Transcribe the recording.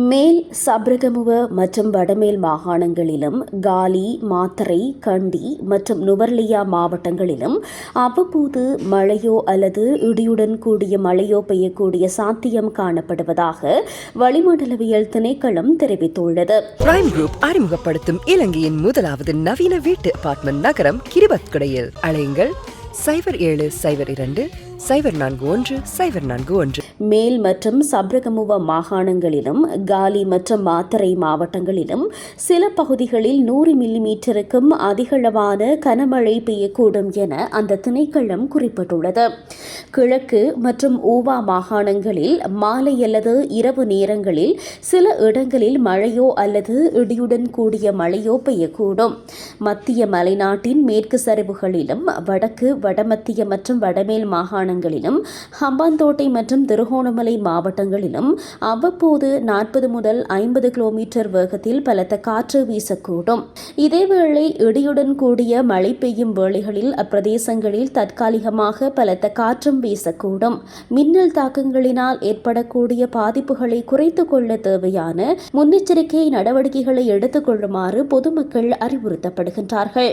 மேல் சப்ரகமுவ மற்றும் வடமேல் மாகாணங்களிலும் காலி மாத்தரை கண்டி மற்றும் நுவர்லியா மாவட்டங்களிலும் அவ்வப்போது மழையோ அல்லது இடியுடன் கூடிய மழையோ பெய்யக்கூடிய சாத்தியம் காணப்படுவதாக வளிமண்டலவியல் திணைக்களம் தெரிவித்துள்ளது. பிரைம் குரூப் அறிமுகப்படுத்தும் இலங்கையின் முதலாவது நவீன வீட்டு அபார்ட்மெண்ட் நகரம் கிரிபத்குடையில். அலையுங்கள். சைபர் ஏழு சைபர் இரண்டு சைபர் நான்கு ஒன்று சைபர் நான்கு ஒன்று. மேல் மற்றும் சப்ரகமுவ மாகாணங்களிலும் காலி மற்றும் மாத்தரை மாவட்டங்களிலும் சில பகுதிகளில் நூறு மில்லிமீட்டருக்கும் அதிகளவான கனமழை பெய்யக்கூடும் என அந்த திணைக்களம் குறிப்பிட்டுள்ளது. கிழக்கு மற்றும் ஊவா மாகாணங்களில் மாலை அல்லது இரவு நேரங்களில் சில இடங்களில் மழையோ அல்லது இடியுடன் கூடிய மழையோ பெய்யக்கூடும். மத்திய மலைநாட்டின் மேற்கு சரிவுகளிலும் வடக்கு வடமத்திய மற்றும் வடமேல் மாகாணங்களிலும் ஹம்பாந்தோட்டை மற்றும் திருகோணமலை மாவட்டங்களிலும் அவ்வப்போது நாற்பது முதல் ஐம்பது கிலோமீட்டர் வேகத்தில் பலத்த காற்று வீசக்கூடும். இதேவேளை இடியுடன் கூடிய மழை பெய்யும் வேளைகளில் அப்பிரதேசங்களில் தற்காலிகமாக பலத்த காற்றும் வீசக்கூடும். மின்னல் தாக்கங்களினால் ஏற்படக்கூடிய பாதிப்புகளை குறைத்துக் கொள்ள தேவையான முன்னெச்சரிக்கை நடவடிக்கைகளை எடுத்துக் கொள்ளுமாறு பொதுமக்கள் அறிவுறுத்தப்படுகின்றார்கள்.